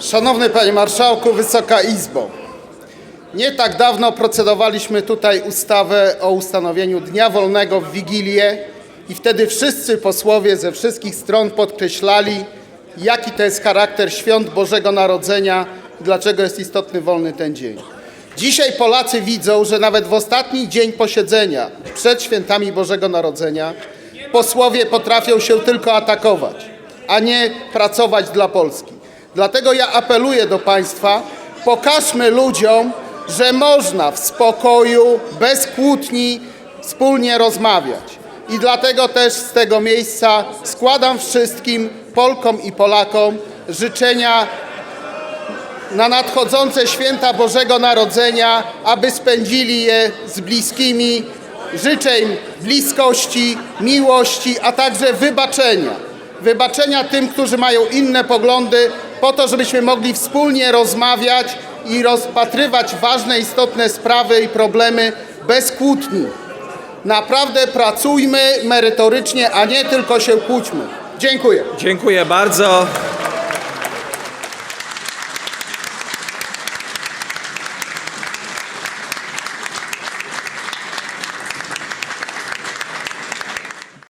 Szanowny Panie Marszałku, Wysoka Izbo. Nie tak dawno procedowaliśmy tutaj ustawę o ustanowieniu Dnia Wolnego w Wigilię i wtedy wszyscy posłowie ze wszystkich stron podkreślali, jaki to jest charakter świąt Bożego Narodzenia, dlaczego jest istotny wolny ten dzień. Dzisiaj Polacy widzą, że nawet w ostatni dzień posiedzenia przed świętami Bożego Narodzenia posłowie potrafią się tylko atakować, a nie pracować dla Polski. Dlatego ja apeluję do Państwa, pokażmy ludziom, że można w spokoju, bez kłótni wspólnie rozmawiać. I dlatego też z tego miejsca składam wszystkim Polkom i Polakom życzenia na nadchodzące święta Bożego Narodzenia, aby spędzili je z bliskimi. Życzę im bliskości, miłości, a także wybaczenia. Wybaczenia tym, którzy mają inne poglądy, po to, żebyśmy mogli wspólnie rozmawiać i rozpatrywać ważne, istotne sprawy i problemy bez kłótni. Naprawdę pracujmy merytorycznie, a nie tylko się kłóćmy. Dziękuję. Dziękuję bardzo.